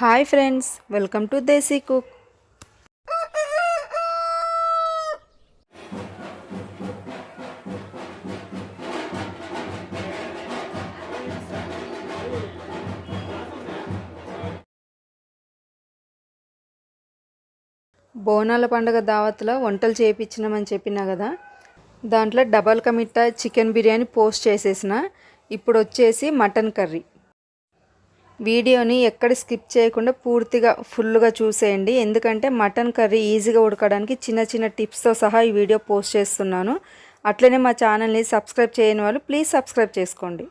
Hi friends welcome to Desi cook. బోనాల పండుగ దావత్లో వంటలు చేయించినామని చెప్పినా కదా దాంట్లో double ka meetha chicken biryani post చేసేసిన. ఇప్పుడు వచ్చేసి మటన్ కర్రీ. వీడియోని ఎక్కడ స్కిప్ చేయకుండా పూర్తిగా ఫుల్గా చూసేయండి. ఎందుకంటే మటన్ కర్రీ ఈజీగా ఉడకడానికి చిన్న చిన్న టిప్స్తో సహా ఈ వీడియో పోస్ట్ చేస్తున్నాను. అట్లనే మా ఛానల్ని సబ్స్క్రైబ్ చేయని వాళ్ళు ప్లీజ్ సబ్స్క్రైబ్ చేసుకోండి.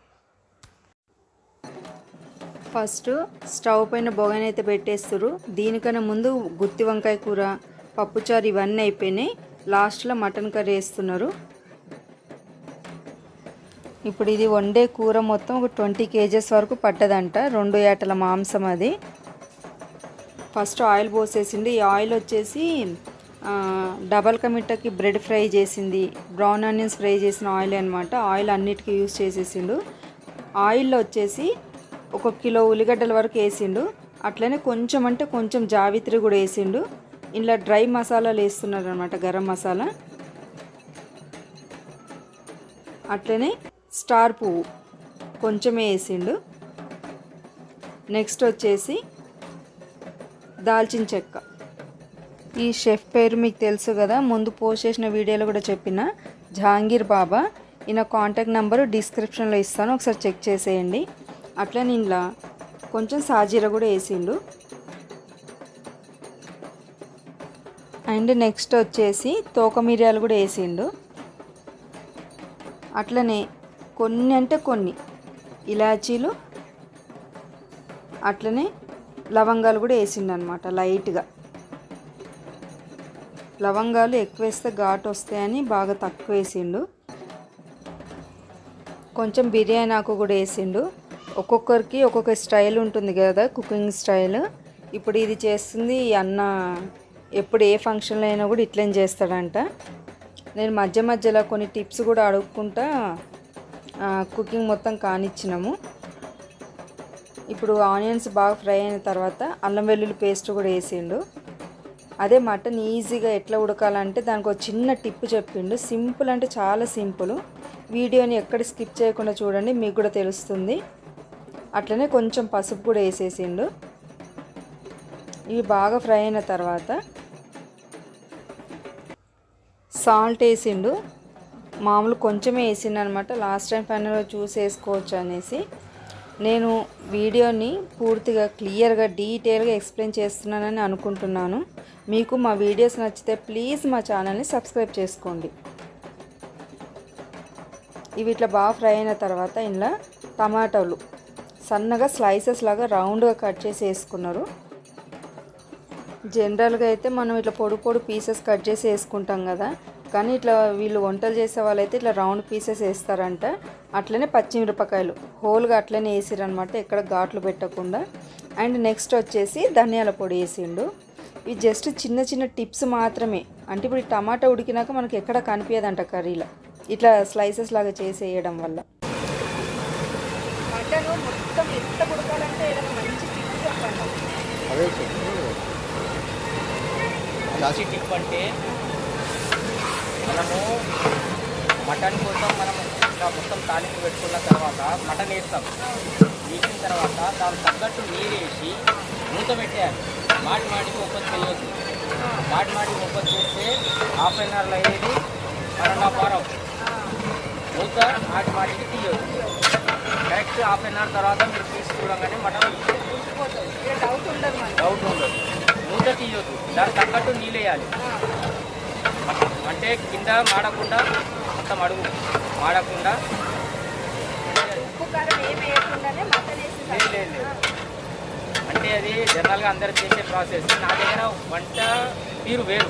ఫస్ట్ స్టవ్ పైన బొగనైతే పెట్టేస్తారు దీనికన్నా ముందు గుత్తి వంకాయ కూర పప్పుచారు ఇవన్నీ అయిపోయినాయి. లాస్ట్లో మటన్ కర్రీ వేస్తున్నారు. ఇప్పుడు ఇది వండే కూర మొత్తం ఒక ట్వంటీ కేజెస్ వరకు పట్టదంట రెండు ఏటల మాంసం అది. ఫస్ట్ ఆయిల్ పోసేసింది. ఈ ఆయిల్ వచ్చేసి డబల్ కమిట్టకి బ్రెడ్ ఫ్రై చేసింది. బ్రౌన్ ఆనియన్స్ ఫ్రై చేసిన ఆయిల్ అనమాట ఆయిల్ అన్నిటికీ యూజ్ చేసేసిండు. ఆయిల్లో వచ్చేసి ఒక కిలో ఉల్లిగడ్డల వరకు వేసిండు. అట్లనే కొంచెం అంటే కొంచెం జావిత్రి కూడా వేసిండు. ఇంట్లో డ్రై మసాలాలు వేస్తున్నారు అనమాట గరం మసాలా. అట్లనే స్టార్ పువ్వు కొంచెమే వేసిండు. నెక్స్ట్ వచ్చేసి దాల్చిన చెక్క. ఈ షెఫ్ పేరు మీకు తెలుసు కదా ముందు పోస్ట్ చేసిన వీడియోలో కూడా చెప్పిన జహాంగీర్ బాబా. ఈయన కాంటాక్ట్ నెంబర్ డిస్క్రిప్షన్లో ఇస్తాను ఒకసారి చెక్ చేసేయండి. అట్లా ఇంట్లో కొంచెం సాజీర కూడా వేసిండు. అండ్ నెక్స్ట్ వచ్చేసి తోక మిరియాలు కూడా వేసిండు. అట్లనే కొన్ని అంటే కొన్ని. ఇలాచీలు అట్లనే లవంగాలు కూడా వేసిండనమాట లైట్గా. లవంగాలు ఎక్కువ వేస్తే ఘాటు వస్తాయని బాగా తక్కువ వేసిండు కొంచెం బిర్యానీ ఆకు కూడా వేసిండు. ఒక్కొక్కరికి ఒక్కొక్క స్టైల్ ఉంటుంది కదా కుకింగ్ స్టైల్. ఇప్పుడు ఇది చేస్తుంది అన్న ఎప్పుడు ఏ ఫంక్షన్లో అయినా కూడా ఇట్లనే చేస్తాడంట. నేను మధ్య మధ్యలో కొన్ని టిప్స్ కూడా అడుక్కుంటా కుకింగ్ మొత్తం కానిచ్చినాము. ఇప్పుడు ఆనియన్స్ బాగా ఫ్రై అయిన తర్వాత అల్లం వెల్లుల్లి పేస్ట్ కూడా వేసిండు. అదే మటన్ ఈజీగా ఎట్లా ఉడకాలంటే దానికి ఒక చిన్న టిప్ చెప్పిండు. సింపుల్ అంటే చాలా సింపుల్. వీడియోని ఎక్కడ స్కిప్ చేయకుండా చూడండి మీకు కూడా తెలుస్తుంది. అట్లనే కొంచెం పసుపు కూడా వేసేసిండు. ఇవి బాగా ఫ్రై అయిన తర్వాత సాల్ట్ వేసిండు. మామూలు కొంచెమే వేసిండు అనమాట లాస్ట్ టైం ఫైనల్ చూసి వేసుకోవచ్చు అనేసి. నేను వీడియోని పూర్తిగా క్లియర్గా డీటెయిల్గా ఎక్స్ప్లెయిన్ చేస్తున్నానని అనుకుంటున్నాను. మీకు మా వీడియోస్ నచ్చితే ప్లీజ్ మా ఛానల్ని సబ్స్క్రైబ్ చేసుకోండి. ఇవి ఇట్లా బాగా ఫ్రై అయిన తర్వాత ఇందులో టమాటాలు. సన్నగా స్లైసెస్ లాగా రౌండ్గా కట్ చేసి వేసుకున్నారు. జనరల్గా అయితే మనం ఇట్లా పొడి పొడి పీసెస్ కట్ చేసి వేసుకుంటాం కదా కానీ ఇట్లా వీళ్ళు వంటలు చేసే వాళ్ళైతే ఇట్లా రౌండ్ పీసెస్ వేస్తారంట. అట్లనే పచ్చిమిరపకాయలు. హోల్గా అట్లనే వేసిరనమాట ఎక్కడ ఘాట్లు పెట్టకుండా. అండ్ నెక్స్ట్ వచ్చేసి ధనియాల పొడి వేసిండు. ఇవి జస్ట్ చిన్న చిన్న టిప్స్ మాత్రమే. అంటే ఇప్పుడు ఈ టమాటా ఉడికినాక మనకి ఎక్కడ కనిపించదంట కర్రీలో. ఇట్లా స్లైసెస్ లాగా చేసి వేయడం వల్ల. మటన్ మొత్తం ఎంత ఉడకాలంటే మంచి టిప్స్ చెప్పండి. అదే చెప్పు. మంచి టిప్ అంటే మనము మటన్ కోసం మనం ఇట్లా మొత్తం తాలింపు పెట్టుకున్న తర్వాత మటన్ వేస్తాం. వేసిన తర్వాత దాని తగ్గట్టు నీరు వేసి మూత పెట్టేయాలి. మాటి మాటికి ఒప్పది చేయొద్దు మాటి మాటికి ఒప్పది చేస్తే హాఫ్ అన్ అవర్లో అయ్యేది వన్ అండ్ హాఫ్ అవర్ అవుతుంది మూత మాటి మాటికి తీయొద్దు. కరెక్ట్ హాఫ్ అన్ అవర్ తర్వాత మీరు తీసి చూడగానే మటన్ డౌట్ ఉండదు డౌట్ ఉండదు. మూత తీయొద్దు. దానికి తగ్గట్టు నీళ్ళు వేయాలి. అంటే కింద మాడకుండా మొత్తం అడుగు మాడకుండా. అంటే అది జనరల్గా అందరు చేసే ప్రాసెస్. నా దగ్గర వంట తీరు వేరు.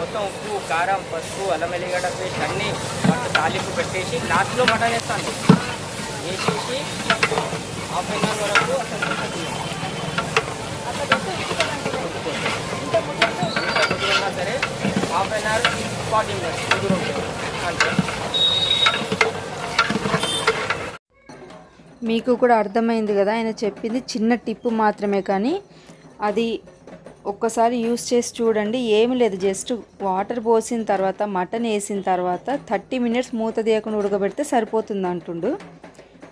మొత్తం ఉప్పు కారం పసుపు అల్లం వెల్లిగడ్డ పేస్ట్ అన్నీ వంట తాలింపు పెట్టేసి లాస్ట్లో మటన్ వేస్తాను. వేసేసి హాఫ్ అన్ అవర్ వరకు అసలు మూత తీయను. ఉడుకుతుంది. ఎంత ముదురున్నా సరే half an hour forty minutes ముదురు ఉంటుంది అంతే మీకు కూడా అర్థమైంది కదా ఆయన చెప్పింది చిన్న టిప్ మాత్రమే కానీ అది ఒక్కసారి యూస్ చేసి చూడండి ఏమి లేదు. జస్ట్ వాటర్ పోసిన తర్వాత మటన్ వేసిన తర్వాత థర్టీ మినిట్స్ మూత తీయకుండా ఉడకబెడితే సరిపోతుంది అంటుండు.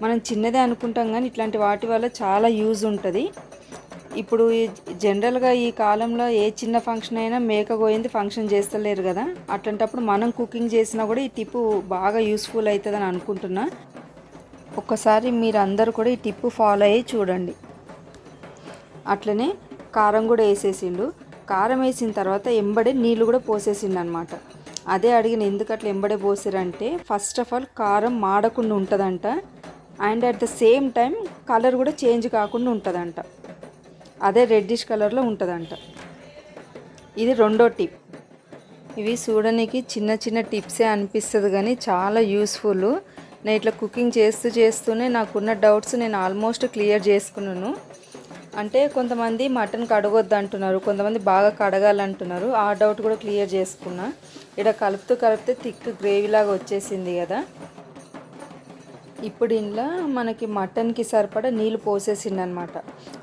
మనం చిన్నదే అనుకుంటాం కానీ ఇట్లాంటి వాటి వల్ల చాలా యూజ్ ఉంటుంది. ఇప్పుడు ఈ- జనరల్గా ఈ కాలంలో ఏ చిన్న ఫంక్షన్ అయినా మేక పోయింది ఫంక్షన్ చేస్తలేరు కదా. అట్లాంటప్పుడు మనం కుకింగ్ చేసినా కూడా ఈ టిప్పు బాగా యూస్ఫుల్ అవుతుందని అనుకుంటున్నా. ఒక్కసారి మీరు కూడా ఈ టిప్పు ఫాలో అయ్యి చూడండి. అట్లనే కారం కూడా వేసేసిండు. కారం వేసిన తర్వాత ఎంబడే నీళ్ళు కూడా పోసేసిండు అనమాట అదే అడిగిన ఎందుకు అట్లా ఎంబడే పోసారంటే ఫస్ట్ ఆఫ్ ఆల్ కారం మాడకుండా ఉంటుందంట. And at the same time colour కూడా చేంజ్ కాకుండా ఉంటుందంట. అదే రెడ్డిష్ కలర్లో ఉంటుందంట. ఇది రెండో టిప్ ఇవి చూడడానికి చిన్న చిన్న టిప్సే అనిపిస్తుంది కానీ చాలా యూస్ఫుల్ నేను ఇట్లా కుకింగ్ చేస్తూ చేస్తూనే నాకున్న డౌట్స్ నేను ఆల్మోస్ట్ క్లియర్ చేసుకున్నాను. అంటే కొంతమంది మటన్ కడగొద్దు అంటున్నారు కొంతమంది బాగా కడగాలంటున్నారు. ఆ డౌట్ కూడా క్లియర్ చేసుకున్నా. ఇక్కడ కలుపుతూ కలిపితే థిక్ గ్రేవీ లాగా వచ్చేసింది కదా. ఇప్పుడు ఇంట్లో మనకి మటన్కి సరిపడా నీళ్ళు పోసేసిండనమాట.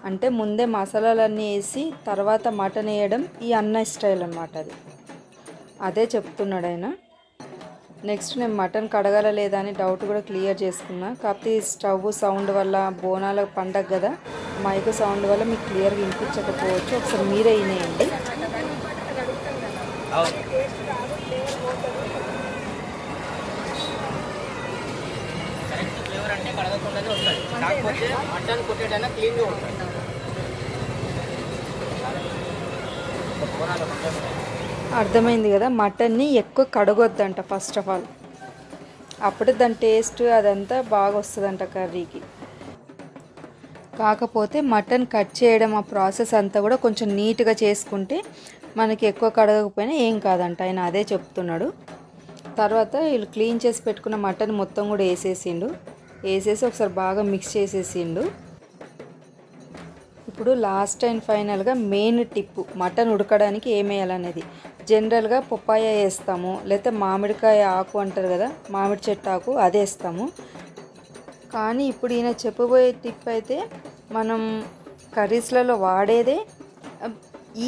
అంటే ముందే మసాలాలన్నీ వేసి తర్వాత మటన్ వేయడం ఈ అన్న స్టైల్ అనమాట అది. అదే చెప్తున్నాడు ఆయన. నెక్స్ట్ నేను మటన్ కడగల లేదా అని డౌట్ కూడా క్లియర్ చేసుకున్నా. కాకపోతే ఈ స్టవ్ సౌండ్ వల్ల బోనాల పండగ కదా మైక్ సౌండ్ వల్ల మీకు క్లియర్గా వినిపించకపోవచ్చు. ఒకసారి మీరే వినేయండి. అంటే వస్తుంది కాకపోతే మటన్ కొట్టేటైనా క్లీన్గా ఉంటుంది అర్థమైంది కదా? మటన్ని ఎక్కువ కడగొద్దంట ఫస్ట్ ఆఫ్ ఆల్ అప్పుడే దాని టేస్ట్ అదంతా బాగా వస్తుందంట కర్రీకి. కాకపోతే మటన్ కట్ చేయడం ఆ ప్రాసెస్ అంతా కూడా కొంచెం నీట్గా చేసుకుంటే మనకి ఎక్కువ కడగకపోయినా ఏం కాదంట. ఆయన అదే చెప్తున్నాడు. తర్వాత వీళ్ళు క్లీన్ చేసి పెట్టుకున్న మటన్ మొత్తం కూడా వేసేసిండు. వేసేసి ఒకసారి బాగా మిక్స్ చేసేసిండు. ఇప్పుడు లాస్ట్ అండ్ ఫైనల్గా మెయిన్ టిప్పు మటన్ ఉడకడానికి ఏమేయాలనేది జనరల్గా పప్పాయ వేస్తాము లేకపోతే మామిడికాయ ఆకు అంటారు కదా మామిడి చెట్టు ఆకు అది వేస్తాము. కానీ ఇప్పుడు ఈయన చెప్పబోయే టిప్ అయితే మనం కర్రీస్లలో వాడేదే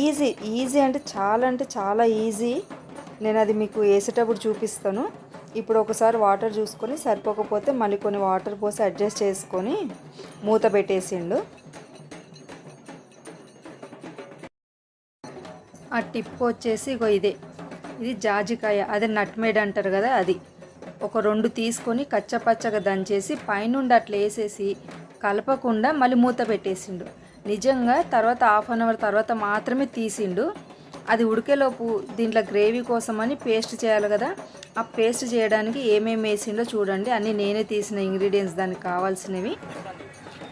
ఈజీ ఈజీ అంటే చాలా అంటే చాలా ఈజీ. నేను అది మీకు వేసేటప్పుడు చూపిస్తాను. ఇప్పుడు ఒకసారి వాటర్ చూసుకొని సరిపోకపోతే మళ్ళీ కొన్ని వాటర్ పోసి అడ్జస్ట్ చేసుకొని మూత పెట్టేసిండు. ఆ టిప్ వచ్చేసి ఇగో ఇదే. ఇది జాజికాయ అదే నట్మేడ్ అంటారు కదా అది. ఒక రెండు తీసుకొని కచ్చపచ్చగా దంచేసి పైనుండి అట్లా వేసేసి కలపకుండా మళ్ళీ మూత పెట్టేసిండు. నిజంగా తర్వాత హాఫ్ అన్ అవర్ తర్వాత మాత్రమే తీసిండు. అది ఉడికేలోపు దీంట్లో గ్రేవీ కోసమని పేస్ట్ చేయాలి కదా ఆ పేస్ట్ చేయడానికి ఏమేమి వేసిండో చూడండి. అన్నీ నేనే తీసిన ఇంగ్రీడియంట్స్ దానికి కావాల్సినవి.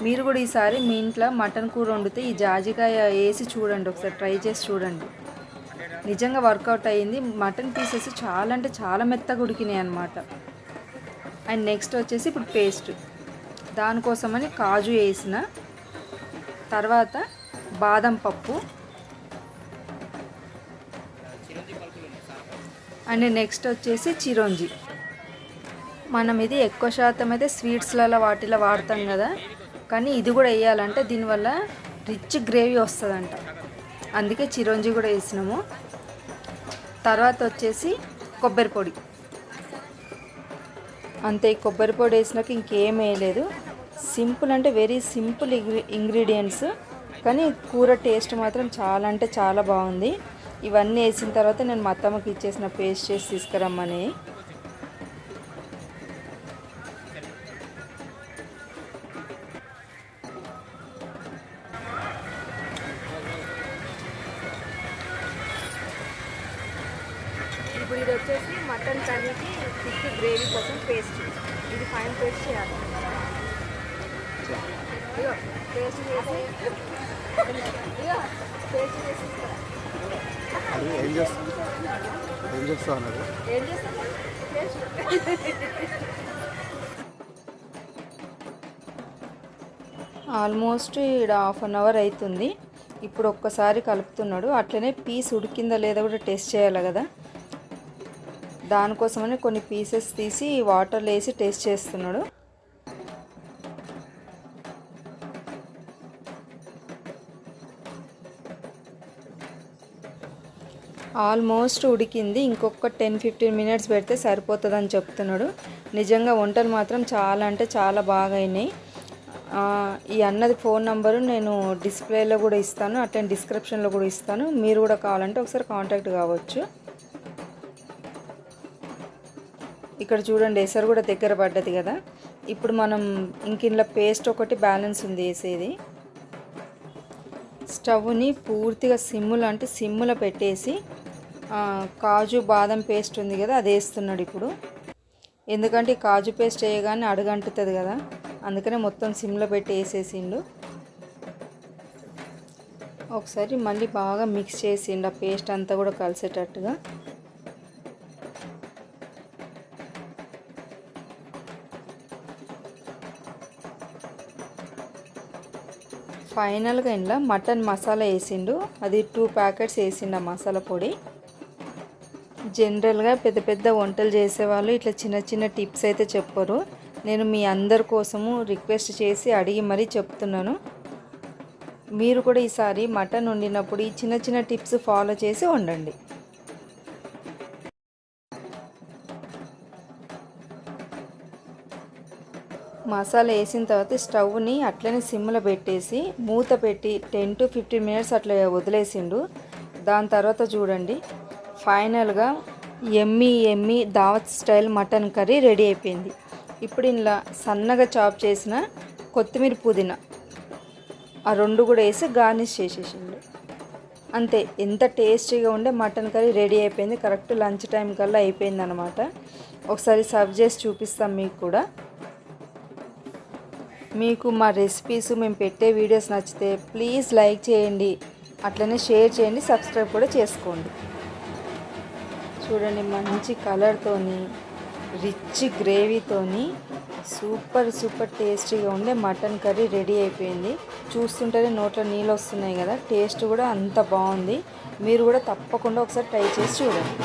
మీరు కూడా ఈసారి మీ ఇంట్లో మటన్ కూర వండితే ఈ జాజికాయ వేసి చూడండి. ఒకసారి ట్రై చేసి చూడండి. నిజంగా వర్కౌట్ అయ్యింది. మటన్ పీసెస్ చాలా అంటే చాలా మెత్తగా ఉడికినాయి అనమాట అండ్ నెక్స్ట్ వచ్చేసి ఇప్పుడు పేస్ట్ దానికోసమని కాజు వేసిన తర్వాత బాదం పప్పు అండ్ నెక్స్ట్ వచ్చేసి చిరోంజి. మనం ఇది ఎక్కువ శాతం అయితే స్వీట్స్లలో వాటిలో వాడతాం కదా. కానీ ఇది కూడా వేయాలంటే దీనివల్ల రిచ్ గ్రేవీ వస్తుందంట. అందుకే చిరోంజి కూడా వేసినాము. తర్వాత వచ్చేసి కొబ్బరి పొడి. అంతే కొబ్బరి పొడి వేసినాక ఇంకేం వేయలేదు. సింపుల్ అంటే వెరీ సింపుల్ ఇంగ్రీడియంట్స్. కానీ కూర టేస్ట్ మాత్రం చాలా అంటే చాలా బాగుంది. ఇవన్నీ వేసిన తర్వాత నేను మా అత్తమ్మకి ఇచ్చేసిన పేస్ట్ చేసి తీసుకురమ్మని. ఇప్పుడు ఇది వచ్చేసి మటన్ కర్రీకి థిక్ గ్రేవీ కోసం పేస్ట్ ఇది ఫైన్ పేస్ట్ చేయాలి. పేస్ట్ చేసి పేస్ట్ చేసి ఏం చేస్తా ఏం చేస్తా అన్నది? ఆల్మోస్ట్ ఇక్కడ హాఫ్ అన్ అవర్ అవుతుంది ఇప్పుడు ఒక్కసారి కలుపుతున్నాడు. అట్లనే పీస్ ఉడికిందా లేదా కూడా టెస్ట్ చేయాలి కదా. దానికోసమని కొన్ని పీసెస్ తీసి వాటర్లో వేసి టేస్ట్ చేస్తున్నాడు. ఆల్మోస్ట్ ఉడికింది. ఇంకొక టెన్ ఫిఫ్టీన్ మినిట్స్ పెడితే సరిపోతుందని చెప్తున్నాడు. నిజంగా వంటలు మాత్రం చాలా అంటే చాలా బాగా అయినాయి ఈ అన్నది ఫోన్ నంబరు నేను డిస్ప్లేలో కూడా ఇస్తాను అట్లే డిస్క్రిప్షన్లో కూడా ఇస్తాను. మీరు కూడా కావాలంటే ఒకసారి కాంటాక్ట్ కావచ్చు. ఇక్కడ చూడండి ఎసరు కూడా దగ్గర పడ్డది కదా. ఇప్పుడు మనం ఇంక ఇంట్లో పేస్ట్ ఒకటి బ్యాలెన్స్ ఉంది వేసేది. స్టవ్ని పూర్తిగా సిమ్ములు అంటే సిమ్ములో పెట్టేసి కాజు బాదం పేస్ట్ ఉంది కదా అది వేస్తున్నాడు ఇప్పుడు. ఎందుకంటే కాజు పేస్ట్ వేయగానే అడుగంటుతుంది కదా అందుకనే మొత్తం సిమ్లో పెట్టి వేసేసిండు. ఒకసారి మళ్ళీ బాగా మిక్స్ చేసిండు ఆ పేస్ట్ అంతా కూడా కలిసేటట్టుగా. ఫైనల్గా ఇంట్లో మటన్ మసాలా వేసిండు అది టూ ప్యాకెట్స్ వేసిండు ఆ మసాలా పొడి. జనరల్గా పెద్ద పెద్ద వంటలు చేసేవాళ్ళు ఇట్లా చిన్న చిన్న టిప్స్ అయితే చెప్పరు. నేను మీ అందరి కోసము రిక్వెస్ట్ చేసి అడిగి మరీ చెప్తున్నాను. మీరు కూడా ఈసారి మటన్ వండినప్పుడు ఈ చిన్న చిన్న టిప్స్ ఫాలో చేసి వండండి. మసాలా వేసిన తర్వాత స్టవ్ని అట్లనే సిమ్లో పెట్టేసి మూత పెట్టి టెన్ టు ఫిఫ్టీన్ మినిట్స్ అట్లా వదిలేసిండు. దాని తర్వాత చూడండి. ఫైనల్గా ఎమ్మి ఎమ్మి దావత్ స్టైల్ మటన్ కర్రీ రెడీ అయిపోయింది. ఇప్పుడు ఇలా సన్నగా చాప్ చేసిన కొత్తిమీర పుదీనా. ఆ రెండు కూడా వేసి గార్నిష్ చేసేసిండు అంతే ఎంత టేస్టీగా ఉండే మటన్ కర్రీ రెడీ అయిపోయింది. కరెక్ట్ లంచ్ టైం కల్లా అయిపోయింది అనమాట ఒకసారి సర్వ్ చేసి చూపిస్తాం మీకు కూడా. మీకు మా రెసిపీస్ మేము పెట్టే వీడియోస్ నచ్చితే ప్లీజ్ లైక్ చేయండి. అట్లనే షేర్ చేయండి సబ్స్క్రైబ్ కూడా చేసుకోండి. చూడండి మంచి కలర్తోని రిచ్ గ్రేవీతోని సూపర్ సూపర్ టేస్టీగా ఉండే మటన్ కర్రీ రెడీ అయిపోయింది. చూస్తుంటేనే నోట్లో నీళ్ళు వస్తున్నాయి కదా టేస్ట్ కూడా అంత బాగుంది. మీరు కూడా తప్పకుండా ఒకసారి ట్రై చేసి చూడండి.